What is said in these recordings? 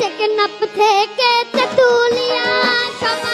থেকে নাপ থেকে তেতুলিয়া সবাই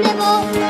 Never.